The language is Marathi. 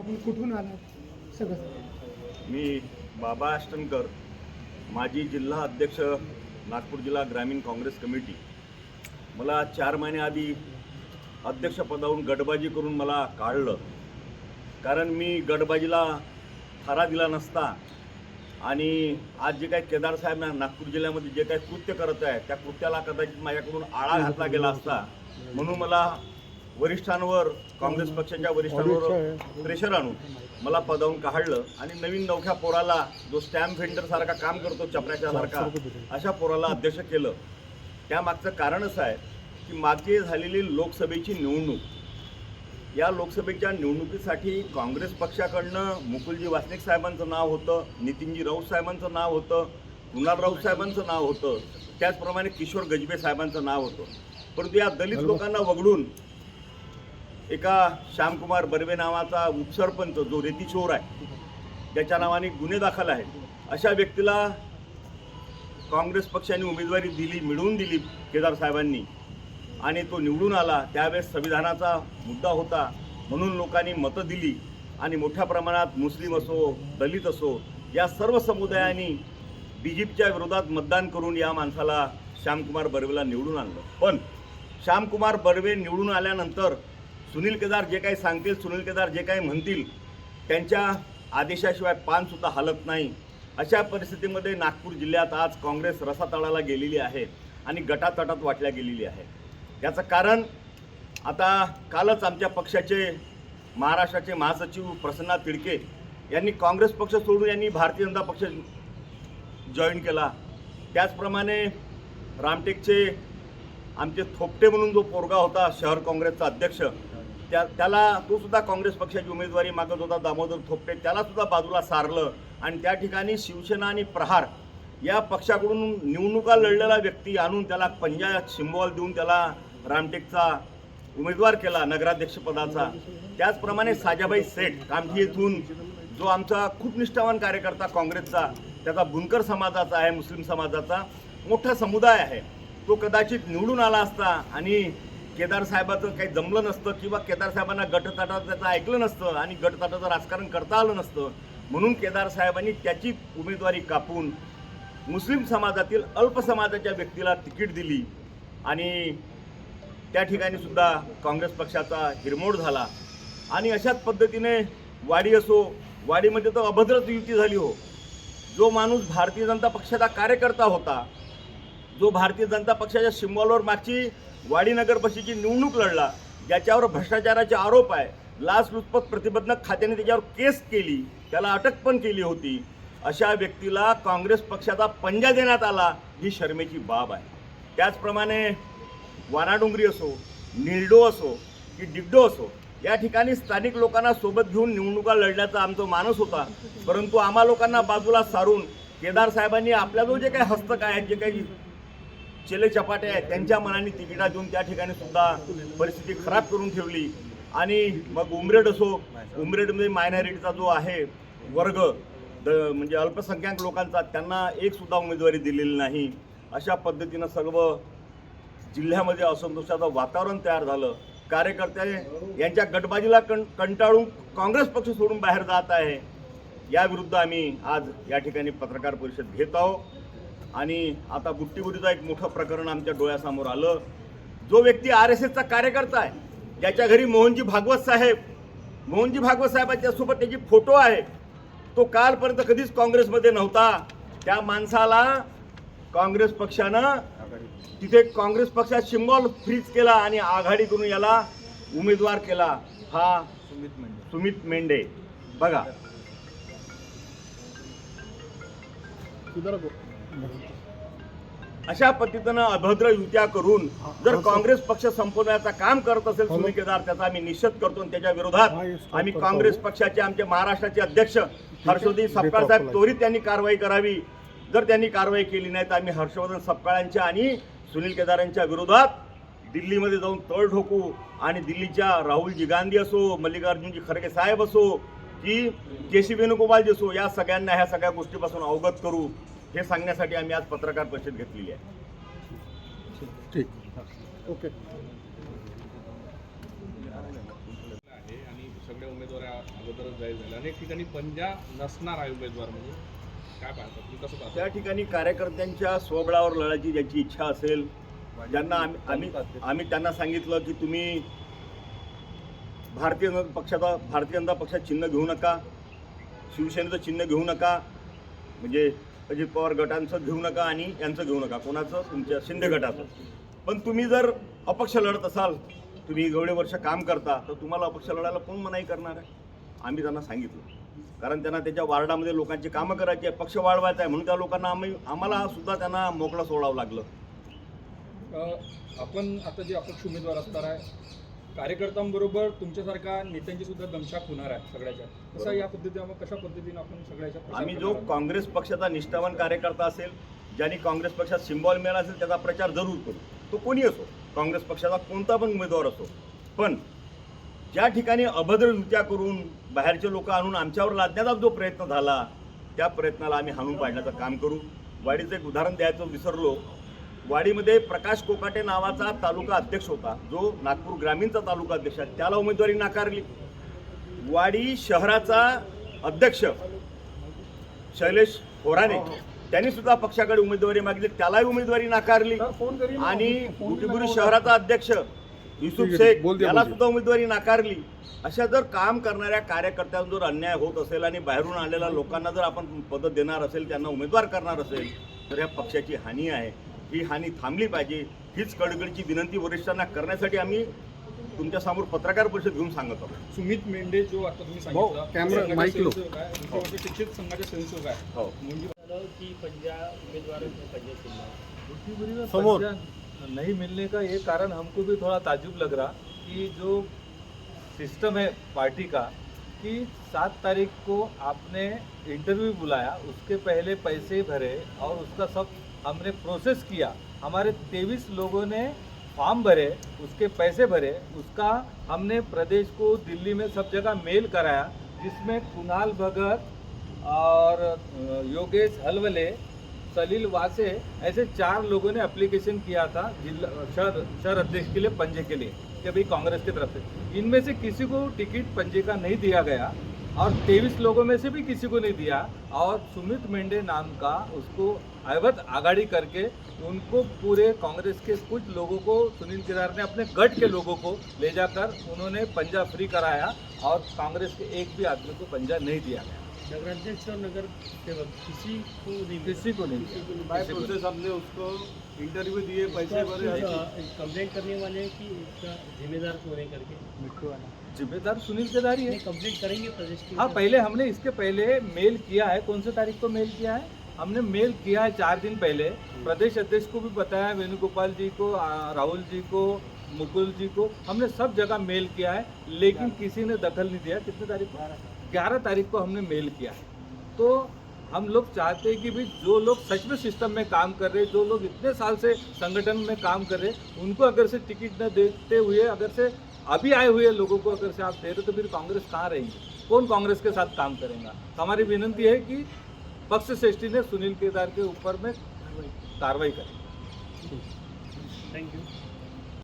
आपण कुठून आलात सगळं. मी बाबा अष्टनकर माजी जिल्हा अध्यक्ष नागपूर जिल्हा ग्रामीण काँग्रेस कमिटी. मला चार महिन्याआधी अध्यक्षपदावरून गटबाजी करून मला काढलं. कारण मी गटबाजीला थारा दिला नसता. आणि आज जे काही केदार साहेब ना- नागपूर जिल्ह्यामध्ये जे काही कृत्य करत आहे त्या कृत्याला कदाचित माझ्याकडून आळा घातला गेला असता. म्हणून मला वरिष्ठांवर काँग्रेस पक्षाच्या वरिष्ठांवर प्रेशर आणून मला पदावून काढलं आणि नवीन नवख्या पोराला जो स्टॅम्प व्हेंडर सारखा काम करतो चपऱ्याच्या सारखा अशा पोराला अध्यक्ष केलं. त्यामागचं कारण असं आहे की मागची झालेली लोकसभेची निवडणूक या लोकसभेच्या निवडणुकीसाठी काँग्रेस पक्षाकडनं मुकुलजी वासनिक साहेबांचं नाव होतं नितीनजी राऊत साहेबांचं नाव होतं कुणाल राऊत साहेबांचं नाव होतं त्याचप्रमाणे किशोर गजबे साहेबांचं नाव होतं. परंतु या दलित लोकांना वगळून एका श्यामकुमार बर्वे नावाचा उपसरपंच जो रेतीशोर आहे ज्याच्या नावाने गुन्हे दाखल आहेत. अशा व्यक्तीला काँग्रेस पक्षाने उमेदवारी दिली मिळवून दिली केदार साहेबांनी आणि तो निवडून आला. त्यावेळेस संविधानाचा मुद्दा होता. म्हणून लोकांनी मतं दिली आणि मोठ्या प्रमाणात मुस्लिम असो दलित असो या सर्व समुदायांनी बी जे पीच्या विरोधात मतदान करून या माणसाला श्यामकुमार बर्वेला निवडून आणलं. पण श्यामकुमार बर्वे निवडून आल्यानंतर सुनील केदार जे काही सांगतील सुनील केदार जे काही म्हणतील त्यांच्या आदेशाशिवाय पानसुद्धा हलत नाही. अशा परिस्थितीमध्ये नागपूर जिल्ह्यात आज काँग्रेस रसातळाला गेलेली आहे आणि गटातटात वाटल्या गेलेली आहे. याचं कारण आता कालच आमच्या पक्षाचे महाराष्ट्राचे महासचिव प्रसन्ना तिडके यांनी काँग्रेस पक्ष सोडून यांनी भारतीय जनता पक्ष जॉईन केला. त्याचप्रमाणे रामटेकचे आमचे थोपटे म्हणून जो पोरगा होता शहर काँग्रेसचा अध्यक्ष त्या त्याला तो सुद्धा काँग्रेस पक्षाची उमेदवारी मागत होता दामोदर थोपटे. त्यालासुद्धा बाजूला सारलं. आणि त्या ठिकाणी शिवसेना आणि प्रहार या पक्षाकडून निवडणुका लढलेला व्यक्ती आणून त्याला पंजा सिम्बॉल देऊन त्याला रामटेकचा उमेदवार केला नगराध्यक्षपदाचा त्याचप्रमाणे साजाबाई सेठ कामठी येथून जो आमचा खूप निष्ठावान कार्यकर्ता काँग्रेसचा त्याचा बुनकर समाजाचा आहे मुस्लिम समाजाचा मोठा समुदाय आहे. तो कदाचित निवडून आला असता आणि केदार साहेबाचं काही जमलं नसतं किंवा केदार साहेबांना गटताटात त्याचं ऐकलं नसतं आणि गटताटाचं राजकारण करता आलं नसतं म्हणून केदार साहेबांनी त्याची उमेदवारी कापून मुस्लिम समाजातील अल्प समाजाच्या व्यक्तीला तिकीट दिली आणि त्या ठिकाणी सुद्धा काँग्रेस पक्षाचा हिरमोड झाला. आणि अशाच पद्धतीने वाडी असो वाडीमध्ये तर अभद्रच युती झाली हो. जो माणूस भारतीय जनता पक्षाचा कार्यकर्ता होता जो भारतीय जनता पक्षाच्या सिम्बॉलवर मागची वाडी नगर निवडणूक लढला ज्याच्यावर भ्रष्टाचाराचे आरोप आहे. लाचलुचपत प्रतिबंधक खात्याने त्याच्यावर केस केली त्याला अटक पण केली होती. अशा व्यक्तीला काँग्रेस पक्षाचा पंजा देण्यात आला ही शर्मेची बाब आहे. त्याचप्रमाणे वानाडोंगरी असो निल्डो असो की डिग्डो असो या ठिकाणी स्थानिक लोकांना सोबत घेऊन निवडणुका लढण्याचा आमचा मानस होता. परंतु आम्हा लोकांना बाजूला सारून केदार साहेबांनी आपल्याजवळ जे काही हस्तक आहेत जे काही चेले चपाटे आहेत. त्यांच्या मनाने तिकिटा देऊन त्या ठिकाणी सुद्धा परिस्थिती खराब करून ठेवली. आणि मग उमरेड असो उमरेडमध्ये मायनॉरिटीचा जो आहे वर्ग द म्हणजे अल्पसंख्याक लोकांचा त्यांना एक सुद्धा उमेदवारी दिलेली नाही. अशा पद्धतीनं सर्व जिल्ह्यामध्ये असंतोषाचं वातावरण तयार झालं. कार्यकर्ते यांच्या गटबाजीला कं कंटाळून काँग्रेस पक्ष सोडून बाहेर जात आहे. याविरुद्ध आम्ही आज या ठिकाणी पत्रकार परिषद घेत आहोत. आणि आता बुट्टीबुटीचं एक मोठं प्रकरण आमच्या डोळ्यासमोर आलं. जो व्यक्ती आर एस एसचा कार्यकर्ता आहे ज्याच्या घरी मोहनजी भागवत साहेब मोहनजी भागवत साहेबांच्या सोबत त्याची फोटो आहे तो कालपर्यंत कधीच काँग्रेसमध्ये नव्हता. त्या माणसाला काँग्रेस पक्षानं तिथे काँग्रेस पक्षात सिम्बॉल फ्रीज केला आणि आघाडी करून याला उमेदवार केला. हा सुमित मेंढे. बघा. अशा पद्धतीनं अभद्र युत्या करून जर काँग्रेस पक्ष संपवण्याचं काम करत असेल सुनील केदार त्याचा आम्ही निषेध करतो आणि त्याच्या विरोधात आम्ही काँग्रेस पक्षाचे आमचे महाराष्ट्राचे अध्यक्ष हर्षवर्धन सपकाळ साहेब त्वरित त्यांनी कारवाई करावी. जर त्यांनी कारवाई केली नाही तर आम्ही हर्षवर्धन सपकाळांच्या आणि सुनील केदारांच्या विरोधात दिल्लीमध्ये जाऊन तळ ठोकू आणि दिल्लीच्या राहुलजी गांधी असो मल्लिकार्जुनजी खरगे साहेब असो की के सी वेणुगोपालजी असो या सगळ्यांना ह्या सगळ्या गोष्टीपासून अवगत करू. हे सांगण्यासाठी आम्ही आज पत्रकार परिषद घेतलेली आहे. ठीक. ओके. आहे आणि सगळ्या उमेदवार अगोदरच जाहीर झालं अनेक ठिकाणी पंजा नसणार आहे उमेदवार म्हणून. काय पाहतात तुम्ही कसं पाहता? त्या ठिकाणी कार्यकर्त्यांच्या स्वबळावर लढायची ज्याची इच्छा असेल ज्यांना आम्ही आम्ही आम्ही त्यांना सांगितलं की तुम्ही भारतीय जनता पक्षाचा भारतीय जनता पक्षात चिन्ह घेऊ नका. शिवसेनेचं चिन्ह घेऊ नका. म्हणजे अजित पवार गटांचं घेऊ नका आणि यांचं घेऊ नका. कोणाचं? तुमच्या शिंदे गटाचं. पण तुम्ही जर अपक्ष लढत असाल तुम्ही एवढे वर्ष काम करता तर तुम्हाला अपक्ष लढायला कोण मनाई करणार आहे? आम्ही त्यांना सांगितलं. कारण त्यांना त्याच्या वार्डामध्ये लोकांची कामं करायची आहे पक्ष वाढवायचा आहे म्हणून त्या लोकांना आम्ही आम्हाला सुद्धा त्यांना मोकळं सोडावं लागलं. आपण आता जे अपक्ष उमेदवार असणार आहे कार्यकर्त्यांबरोबर तुमच्यासारख्या नेत्यांची सुद्धा दमछाक होणार आहे सगळ्याच्या. कसं या पद्धतीने कशा पद्धतीने आपण सगळ्याच्या आम्ही जो? काँग्रेस पक्षाचा निष्ठावान कार्यकर्ता असेल ज्यांनी काँग्रेस पक्षात सिम्बॉल मिळाला असेल त्याचा प्रचार जरूर करू. तो कोणी असो काँग्रेस पक्षाचा कोणता पण उमेदवार असो. पण ज्या ठिकाणी अभद्रकृत्या करून बाहेरचे लोक आणून आमच्यावर लादण्याचा जो प्रयत्न झाला त्या प्रयत्नाला आम्ही हाणून पाडण्याचं काम करू. वाडीचं एक उदाहरण द्यायचं विसरलो वाडीमध्ये प्रकाश कोकाटे नावाचा तालुका अध्यक्ष होता. जो नागपूर ग्रामीणचा तालुका अध्यक्ष आहे. त्याला उमेदवारी नाकारली. वाडी शहराचा अध्यक्ष शैलेश होराने त्यांनी सुद्धा पक्षाकडे उमेदवारी मागितली. त्यालाही उमेदवारी नाकारली. आणि बुटीबुरी शहराचा अध्यक्ष युसुफ शेख याला सुद्धा उमेदवारी नाकारली. अशा जर काम करणाऱ्या कार्यकर्त्यांवर जर अन्याय होत असेल आणि बाहेरून आलेल्या लोकांना जर आपण पद देणार असेल त्यांना उमेदवार करणार असेल तर या पक्षाची हानी आहे. ही हानी थांबली पाहिजे हीच कळकळीची विनंती वरिष्ठांना करण्यासाठी आम्ही तुमच्यासमोर पत्रकार परिषद घेऊन सांगत आहोत. सुमित मेंढे जो आता तुम्ही सांगितलं कॅमेरा, माईक गोष्ट शिक्षित संघाचे स्वयंसेवक आहे हो. की पंजा उमेदवार। समोर. नहीं मिलने का ये कारण हमको भी थोड़ा ताजुब लग रहा कि जो सिस्टम है पार्टी का कि सात तारीख को आपने इंटरव्यू बुलाया उसके पहले पैसे भरे और उसका सब हमने प्रोसेस किया। हमारे तेईस लोगों ने फॉर्म भरे, उसके पैसे भरे, उसका हमने प्रदेश को दिल्ली में सब जगह मेल कराया, जिसमें कुणाल भगत और योगेश हलवले, सलील वासे, ऐसे चार लोगों ने एप्लीकेशन किया था जिला, शहर शहर अध्यक्ष के लिए, पंजे के लिए, कि भाई कांग्रेस की तरफ़ से। इनमें से किसी को टिकट पंजे का नहीं दिया गया। और तेईस लोगों में से भी किसी को नहीं दिया। और सुमित मेंढे नाम का उसको अवध आगाड़ी करके उनको पूरे कांग्रेस के कुछ लोगों को, सुनील केदार ने अपने गढ़ के लोगों को ले जाकर उन्होंने पंजा फ्री कराया और कांग्रेस के एक भी आदमी को पंजा नहीं दिया गया। नगराध्यक्ष और नगर सेवक किसी को नहीं किसी को नहीं किसी को नहीं बाय प्रोसेस हमने उसको इंटरव्यू दिए पैसे भरे कंप्लेंट करने वाले हैं कि इसका जिम्मेदार कौन है करके। मिट्टू वाला जिम्मेदार सुनील केदार ही। है कंप्लेंट करेंगे प्रदेश के हाँ पहले हमने इसके पहले मेल किया है। कौन से तारीख को मेल किया है? हमने मेल किया है चार दिन पहले। प्रदेश अध्यक्ष को भी बताया वेणुगोपाल जी को राहुल जी को मुकुल जी को। हमने सब जगह मेल किया है लेकिन किसी ने दखल नहीं दिया। कितने तारीख को? ग्यारह तारीख को हमने मेल किया है। तो हम लोग चाहते हैं कि भी जो लोग सच में सिस्टम में काम कर रहे जो लोग इतने साल से संगठन में काम कर रहे उनको अगर से टिकट न देते हुए, अगर से अभी आए हुए लोगों को अगर से आप दे रहे तो फिर कांग्रेस कहाँ रहेगी? कौन कांग्रेस के साथ काम करेगा? तो हमारी विनंती है कि पक्ष श्रेष्ठी ने सुनील केदार के ऊपर में कार्रवाई करें। Thank you